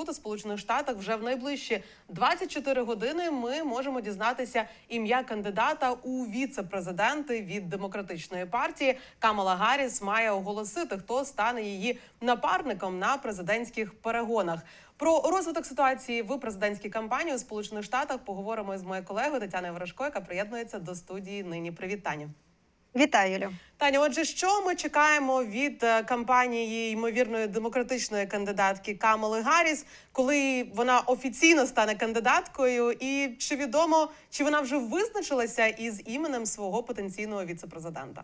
тут у Сполучених Штатах вже в найближчі 24 години ми можемо дізнатися ім'я кандидата у віце-президенти від демократичної партії. Камала Гарріс має оголосити, хто стане її напарником на президентських перегонах. Про розвиток ситуації в президентській кампанії у Сполучених Штатах поговоримо з моєю колегою Тетяною Ворожко, яка приєднується до студії нині. Привіт, Таня. Вітаю, Юлю. Таня, отже, що ми чекаємо від е, кампанії ймовірної демократичної кандидатки Камали Гарріс, коли вона офіційно стане кандидаткою, і чи відомо, чи вона вже визначилася із іменем свого потенційного віцепрезидента?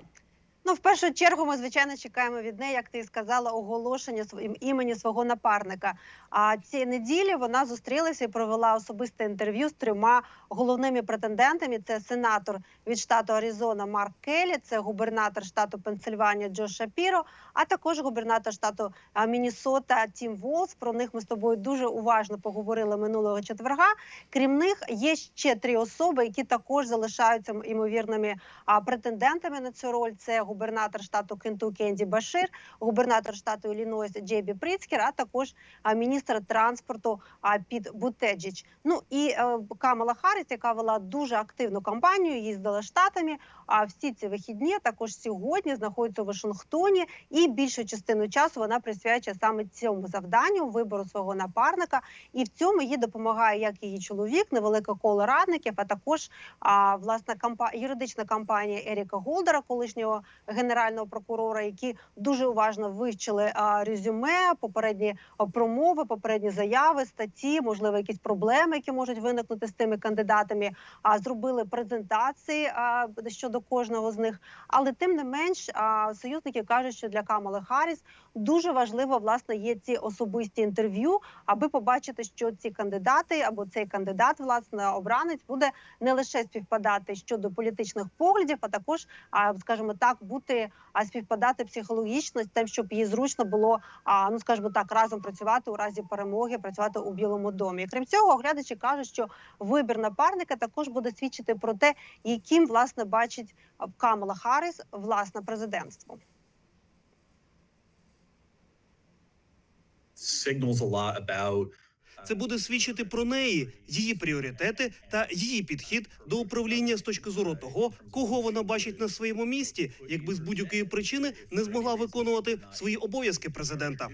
Ну, в першу чергу, ми звичайно чекаємо від неї, як ти і сказала, оголошення своїм імені свого напарника. А цієї неділі вона зустрілася і провела особисте інтерв'ю з трьома головними претендентами: це сенатор від штату Аризона Марк Келлі, це губернатор штату Пенсильванія Джо Шапіро, а також губернатор штату а, Міннесота Тім Волс. Про них ми з тобою дуже уважно поговорили минулого четверга. Крім них, є ще три особи, які також залишаються імовірними претендентами на цю роль. Це губернатор штату Кентукі Енді Башир, губернатор штату Іллінойс Джейбі Прицкер, а також міністр транспорту Піт Бутеджіч. Ну і е, Камала Харріс, яка вела дуже активну кампанію, їздила штатами. А всі ці вихідні також сьогодні знаходиться у Вашингтоні, і більшу частину часу вона присвячує саме цьому завданню вибору свого напарника. І в цьому їй допомагає як її чоловік, невелике коло радників, а також а, власна юридична кампанія Еріка Голдера, колишнього генерального прокурора, які дуже уважно вивчили резюме, попередні промови, попередні заяви, статті, можливо, якісь проблеми, які можуть виникнути з тими кандидатами. А зробили презентації щодо кожного з них. Але тим не менш, союзники кажуть, що для Камали Харріс дуже важливо власне є ці особисті інтерв'ю, аби побачити, що ці кандидати або цей кандидат, власне, обранець буде не лише співпадати щодо політичних поглядів, а також, скажімо так, бути а співпадати психологічно з тим, щоб їй зручно було а, ну скажімо так, разом працювати у разі перемоги, працювати у Білому домі. Крім цього, оглядачі кажуть, що вибір напарника також буде свідчити про те, яким власне бачить Камала Харріс власне президентство. signals a lot about Це буде свідчити про неї, її пріоритети та її підхід до управління з точки зору того, кого вона бачить на своєму місці, якби з будь-якої причини не змогла виконувати свої обов'язки президента.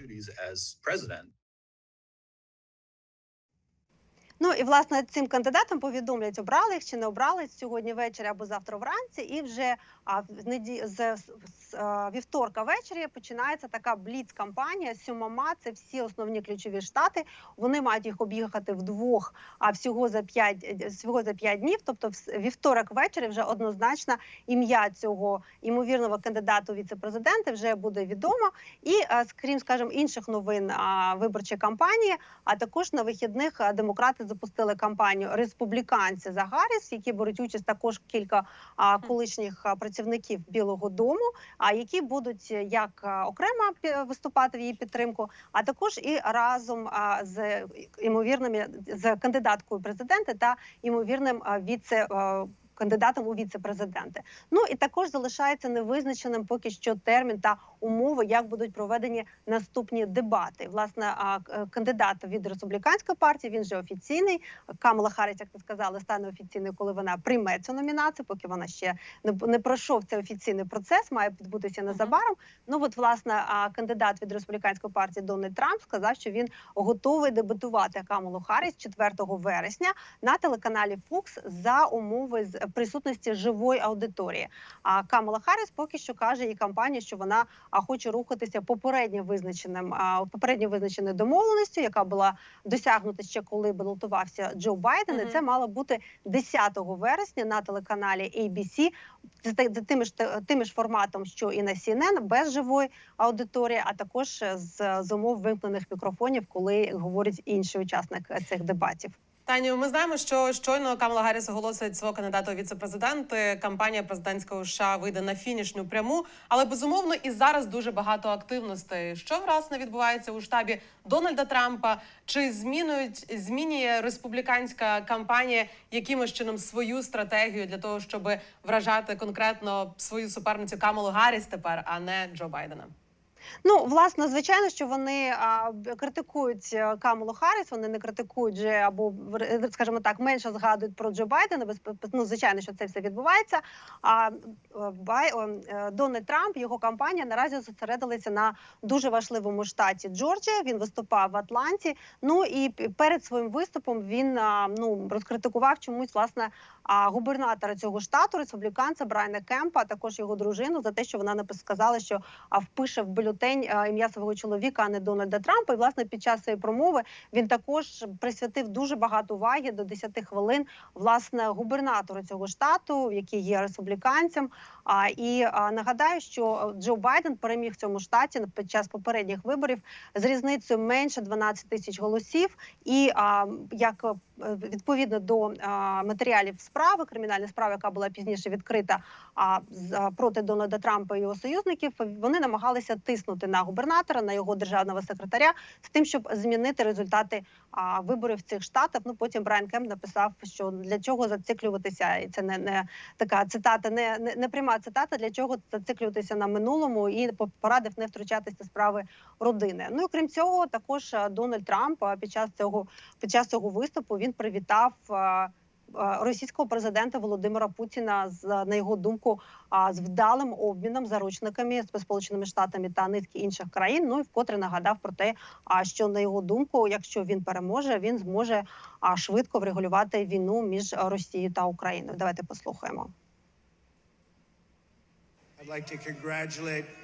Ну і власне цим кандидатам повідомлять, обрали їх чи не обрали сьогодні ввечері або завтра вранці. І вже а в неді... з, з, з вівторка ввечері починається така бліц-кампанія. Сьомома це всі основні ключові штати. Вони мають їх об'їхати вдвох, а всього за п'ять всього за п'ять днів. Тобто, вівторок ввечері вже однозначно ім'я цього ймовірного кандидату у віце-президенти вже буде відомо. І а, крім, скажімо, інших новин виборчої кампанії, а також на вихідних демократи запустили кампанію республіканці за Гарріс, які беруть участь також кілька колишніх працівників Білого Дому, а які будуть як а, окремо виступати в її підтримку, а також і разом з імовірними з кандидаткою президента та імовірним віце. Кандидатом у віце-президенти. Ну і також залишається невизначеним поки що термін та умови, як будуть проведені наступні дебати. Власне, кандидат від республіканської партії він же офіційний. Камала Харріс, як ти сказала, стане офіційною, коли вона прийме цю номінацію, поки вона ще не, пройшов цей офіційний процес, має відбутися незабаром. Ну от власне кандидат від республіканської партії Дональд Трамп сказав, що він готовий дебатувати Камалу Харріс 4 вересня на телеканалі Fox за умови з присутності живої аудиторії. А Камала Харріс поки що каже і кампанія, що вона хоче рухатися попередньо визначеним попередньо визначеною домовленістю, яка була досягнута ще коли балотувався Джо Байден. І це мало бути 10 вересня на телеканалі ABC з тими ж тими ж форматом, що і на CNN, без живої аудиторії, а також з, з умов вимкнених мікрофонів, коли говорить інший учасник е, цих дебатів. Таню, ми знаємо, що щойно Камала Гарріс оголосить свого кандидата у віце-президенти. Кампанія президентського США вийде на фінішну пряму, але безумовно і зараз дуже багато активностей. Що власне відбувається у штабі Дональда Трампа? Чи змінюють змінює республіканська кампанія якимось чином свою стратегію для того, щоб вражати конкретно свою суперницю Камалу Гарріс тепер, а не Джо Байдена? Ну, власне, звичайно, що вони а, критикують е, Камалу Харріс, вони не критикують вже або скажімо так, менше згадують про Джо Байдена. Ну, звичайно, що це все відбувається. А е, Бай е, Дональд Трамп, його кампанія наразі зосередилися на дуже важливому штаті Джорджія. Він виступав в Атланті. Ну і перед своїм виступом він а, ну розкритикував чомусь власне а, губернатора цього штату, республіканця Брайана Кемпа, а також його дружину за те, що вона сказала, що впише в бюлетень ім'я свого чоловіка, а не Дональда Трампа. І власне під час цієї промови він також присвятив дуже багато уваги до 10 хвилин власне губернатору цього штату, який є республіканцем. І нагадаю, що Джо Байден переміг в цьому штаті під час попередніх виборів з різницею менше 12 тисяч голосів. І як е, відповідно до матеріалів справи, кримінальної справи, яка була пізніше відкрита проти Дональда Трампа і його союзників, вони намагалися тиснути на губернатора, на його державного секретаря з тим, щоб змінити результати виборів цих штатах. Ну потім Брайан Кемп написав, що для чого зациклюватися, і це не, не така цитата, не, не, не пряма цитата. Для чого зациклюватися на минулому і по- порадив не втручатися справи родини. Ну і крім цього, також Дональд Трамп під час цього під час цього виступу він привітав. а, а, Російського президента Володимира Путіна з на його думку з вдалим обміном заручниками з Сполученими Штатами та низки інших країн. Ну і вкотре нагадав про те, що на його думку, якщо він переможе, він зможе швидко врегулювати війну між Росією та Україною. Давайте послухаємо. I'd like to congratulate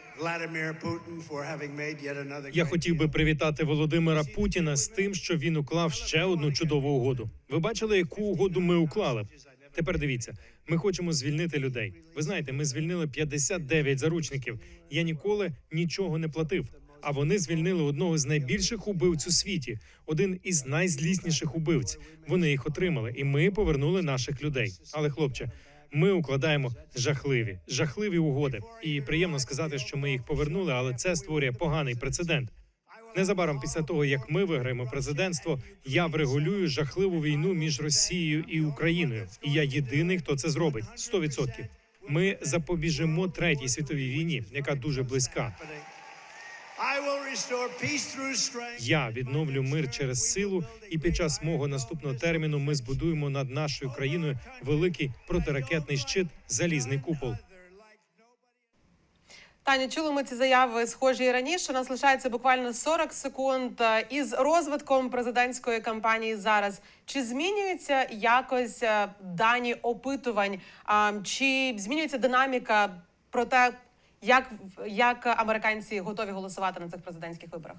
Я хотів би привітати Володимира Путіна з тим, що він уклав ще одну чудову угоду. Ви бачили, яку угоду ми уклали? Тепер дивіться, ми хочемо звільнити людей. Ви знаєте, ми звільнили 59 заручників. Я ніколи нічого не платив. А вони звільнили одного з найбільших убивць у світі, один із найзлісніших убивць. Вони їх отримали, і ми повернули наших людей. Але, хлопче, ми укладаємо жахливі, жахливі угоди. І приємно сказати, що ми їх повернули, але це створює поганий прецедент. Незабаром після того, як ми виграємо президентство, я врегулюю жахливу війну між Росією і Україною. І я єдиний, хто це зробить 100%. Ми запобіжимо третій світовій війні, яка дуже близька. Я відновлю мир через силу, і під час мого наступного терміну ми збудуємо над нашою країною великий протиракетний щит, залізний купол. Таня, чули ми ці заяви схожі і раніше. У Нас лишається буквально 40 секунд Е, із розвитком президентської кампанії зараз. Чи змінюються якось е, дані опитувань? А, Чи змінюється динаміка про те, як, як американці готові голосувати на цих президентських виборах?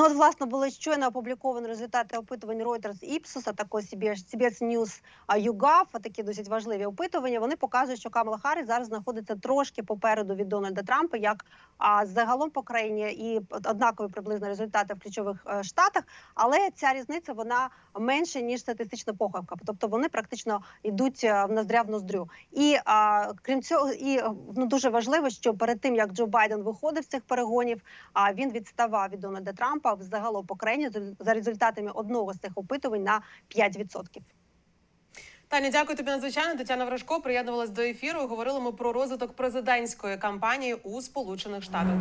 Ну, от, власне, були щойно опубліковані результати опитувань Reuters Ipsos, а також CBS, CBS News YouGov, такі досить важливі опитування. Вони показують, що Камала Харріс зараз знаходиться трошки попереду від Дональда Трампа, як а, загалом по країні і однакові приблизно результати в ключових е, штатах. Але ця різниця вона менше ніж статистична похибка. Тобто вони практично йдуть е, в ноздря в ноздрю. І а, крім цього, і е, ну дуже важливо, що перед тим як Джо Байден виходив з цих перегонів, а він відставав від Дональда Трампа взагалом по країні за- результатами одного з цих опитувань на 5%. Таня, дякую тобі надзвичайно. Тетяна Вражко приєднувалась до ефіру. Говорили ми про розвиток президентської кампанії у Сполучених Штатах.